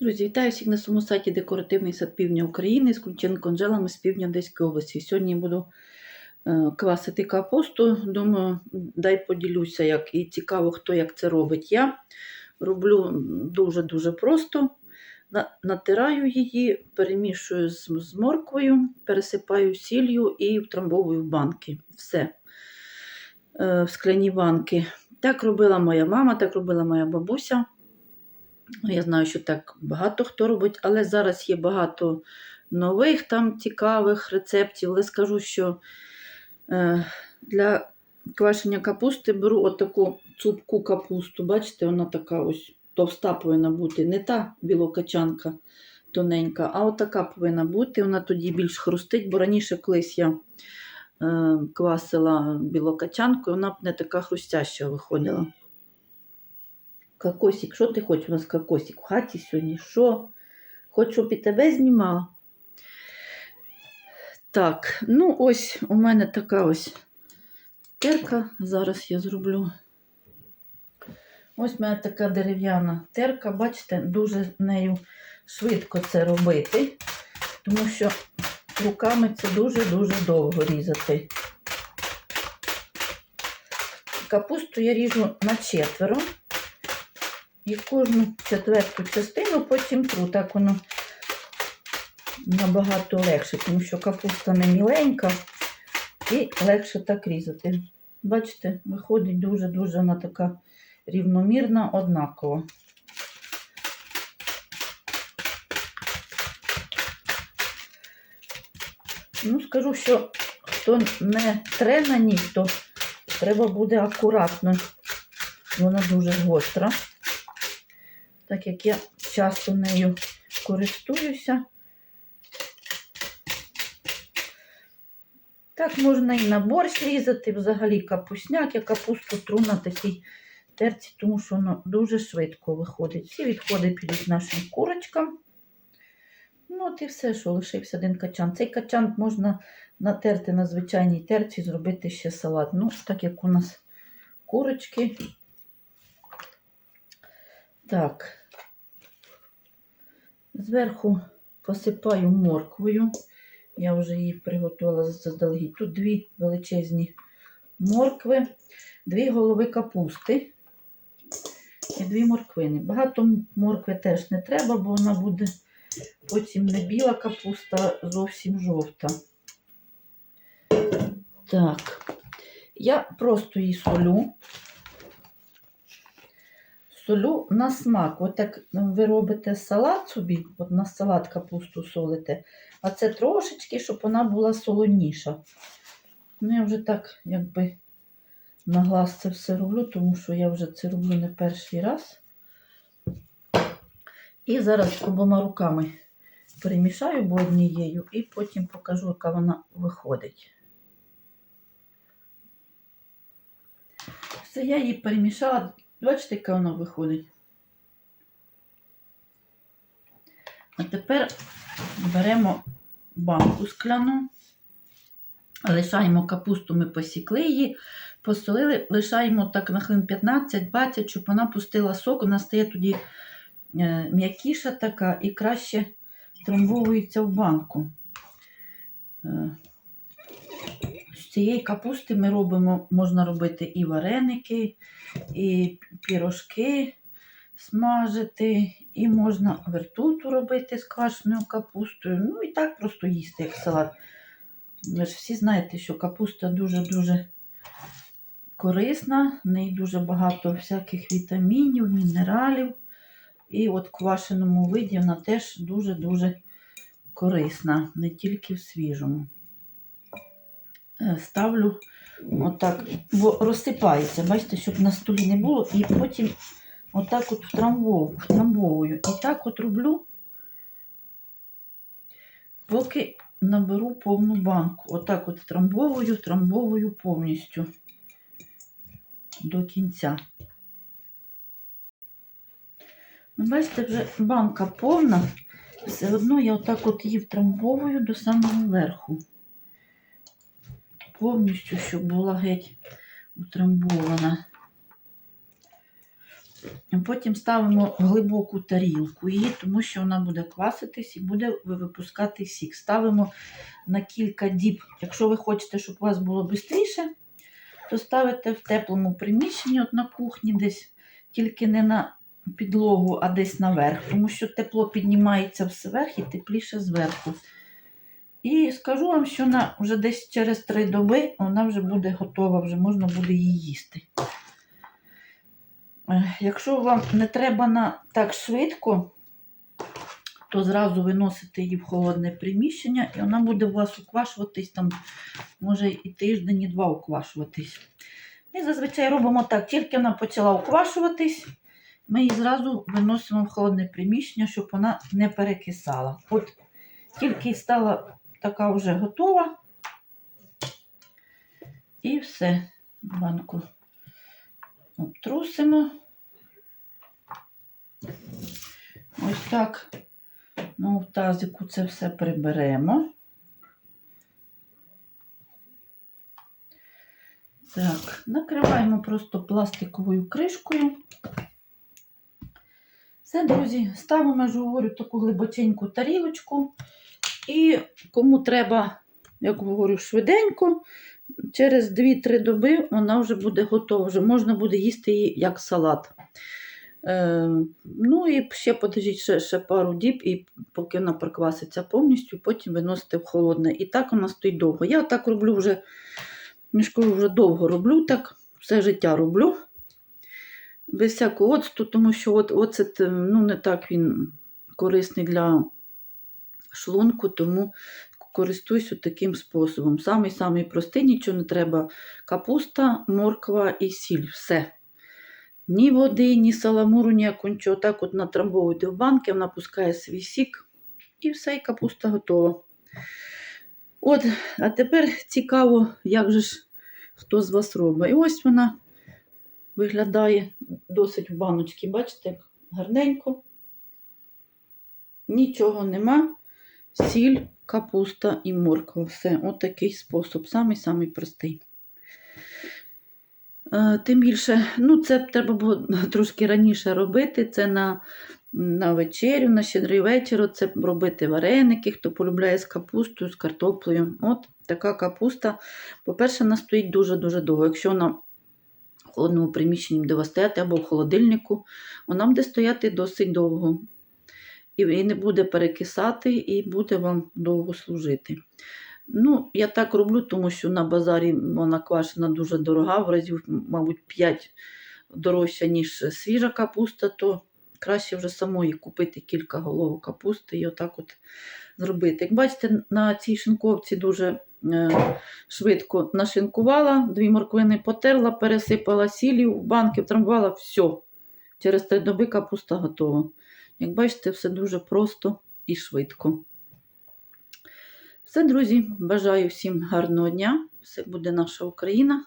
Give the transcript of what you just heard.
Друзі, вітаю всіх на своєму сайті Декоративний сад Півдня України з Ключенко Анжелами з півдня Одеської області. Сьогодні буду е, квасити капусту. Думаю, дай поділюся, як і цікаво, хто як це робить. Я роблю дуже-дуже просто. Натираю її, перемішую з, з морквою, пересипаю сіллю і втрамбовую в банки. Все. Е, В скляні банки. Так робила моя мама, так робила моя бабуся. Ну, Я знаю, що так багато хто робить, але зараз є багато нових там цікавих рецептів. Але скажу, що е, для квашення капусти беру отаку цупку капусту. Бачите, вона така ось товста повинна бути. Не та білокачанка тоненька, а отака повинна бути. Вона тоді більш хрустить, бо раніше колись я е, квасила білокачанку, і вона б не така хрустяща виходила. Кокосик, що ти хочеш у нас кокосик? В хаті сьогодні? Що? Хоч, щоб і тебе знімала? Так, ну ось у мене така ось терка. Зараз я зроблю. Ось у мене така дерев'яна терка, бачите, дуже нею швидко це робити, тому що руками це дуже-дуже довго різати. Капусту я ріжу на четверо. І кожну четверту частину потім тру. Так воно набагато легше, тому що капуста не міленька і легше так різати. Бачите, виходить дуже-дуже вона така рівномірна, однакова. Ну, скажу, що хто не тре на то треба буде акуратно. Вона дуже гостра так як я часто нею користуюся. Так можна і на борщ різати, взагалі капусняк, я капусту тру на такій терці, тому що воно дуже швидко виходить. Всі відходи підуть нашим курочкам. Ну, от і все, що лишився один качан. Цей качан можна натерти на звичайній терці, зробити ще салат. Ну, так як у нас курочки. Так. Зверху посипаю морквою. Я вже її приготувала заздалегідь. Тут дві величезні моркви, дві голови капусти і дві морквини. Багато моркви теж не треба, бо вона буде потім не біла капуста, а зовсім жовта. Так, я просто її солю солю на смак. От як ви робите салат собі, от на салат капусту солите, а це трошечки, щоб вона була солоніша. Ну, я вже так, якби на глаз це все роблю, тому що я вже це роблю не перший раз. І зараз обома руками перемішаю бо однією, і потім покажу, яка вона виходить. Все, я її перемішала. Бачите, яка вона виходить. А тепер беремо банку скляну, лишаємо капусту, ми посікли її, посолили, лишаємо так на хвилин 15-20, щоб вона пустила сок, вона стає тоді е, м'якіша така і краще трамбовується в банку. Цієї капусти ми робимо, можна робити і вареники, і пірожки смажити, і можна вертуту робити з квашеною капустою. Ну і так просто їсти, як салат. Ви ж всі знаєте, що капуста дуже-дуже корисна, в неї дуже багато всяких вітамінів, мінералів. І от в квашеному виді вона теж дуже-дуже корисна, не тільки в свіжому. Е, Ставлю отак, бо розсипається, бачите, щоб на столі не було, і потім отак от втрамбовую. І так от роблю, поки наберу повну банку. Отак от втрамбовую, втрамбовую повністю до кінця. Ну, Бачите, вже банка повна, все одно я отак от її втрамбовую до самого верху повністю, щоб була геть утрамбована. Потім ставимо глибоку тарілку її, тому що вона буде кваситись і буде випускати сік. Ставимо на кілька діб. Якщо ви хочете, щоб у вас було швидше, то ставите в теплому приміщенні, от на кухні десь, тільки не на підлогу, а десь наверх, тому що тепло піднімається вверх і тепліше зверху. І скажу вам, що на, вже десь через три доби вона вже буде готова, вже можна буде її їсти. Е, Якщо вам не треба на так швидко, то зразу виносите її в холодне приміщення, і вона буде у вас уквашуватись там, може і тиждень, і два уквашуватись. Ми зазвичай робимо так, тільки вона почала уквашуватись, ми її зразу виносимо в холодне приміщення, щоб вона не перекисала. От тільки стала така вже готова. І все. Банку обтрусимо. Ось так. Ну, в тазику це все приберемо. Так, накриваємо просто пластиковою кришкою. Все, друзі, ставимо, я ж говорю, таку глибоченьку тарілочку. І кому треба, як говорю, швиденько, через 2-3 доби вона вже буде готова. Вже можна буде їсти її як салат. Е, ну і ще подождіть ще, ще пару діб, і поки вона прокваситься повністю, потім виносите в холодне. І так вона стоїть довго. Я так роблю вже, мішкою вже довго роблю так, все життя роблю. Без всякого оцту, тому що от, оцет ну, не так він корисний для шлунку, тому користуюся таким способом. Самий-самий простий, нічого не треба. Капуста, морква і сіль. Все. Ні води, ні саламуру, ніякого нічого. Так от натрамбовуйте в банки, вона пускає свій сік. І все, і капуста готова. От, а тепер цікаво, як же ж хто з вас робить. І ось вона виглядає досить в баночці. Бачите, гарненько. Нічого нема. Сіль, капуста і морква. Все, от такий спосіб. Самий-самий простий. Е, Тим більше, ну, це треба було трошки раніше робити. Це на, на вечерю, на щедрий вечір. Це робити вареники, хто полюбляє з капустою, з картоплею. От така капуста. По-перше, вона стоїть дуже-дуже довго. Якщо вона в холодному приміщенні буде вас стояти або в холодильнику, вона буде стояти досить довго. І, не буде перекисати, і буде вам довго служити. Ну, я так роблю, тому що на базарі вона квашена дуже дорога, в разів, мабуть, 5 дорожча, ніж свіжа капуста, то краще вже самої купити кілька головок капусти і отак от зробити. Як бачите, на цій шинковці дуже е, швидко нашинкувала, дві морквини потерла, пересипала сіллю, в банки втрамбувала, все. Через три доби капуста готова. Як бачите, все дуже просто і швидко. Все, друзі, бажаю всім гарного дня. Все буде наша Україна.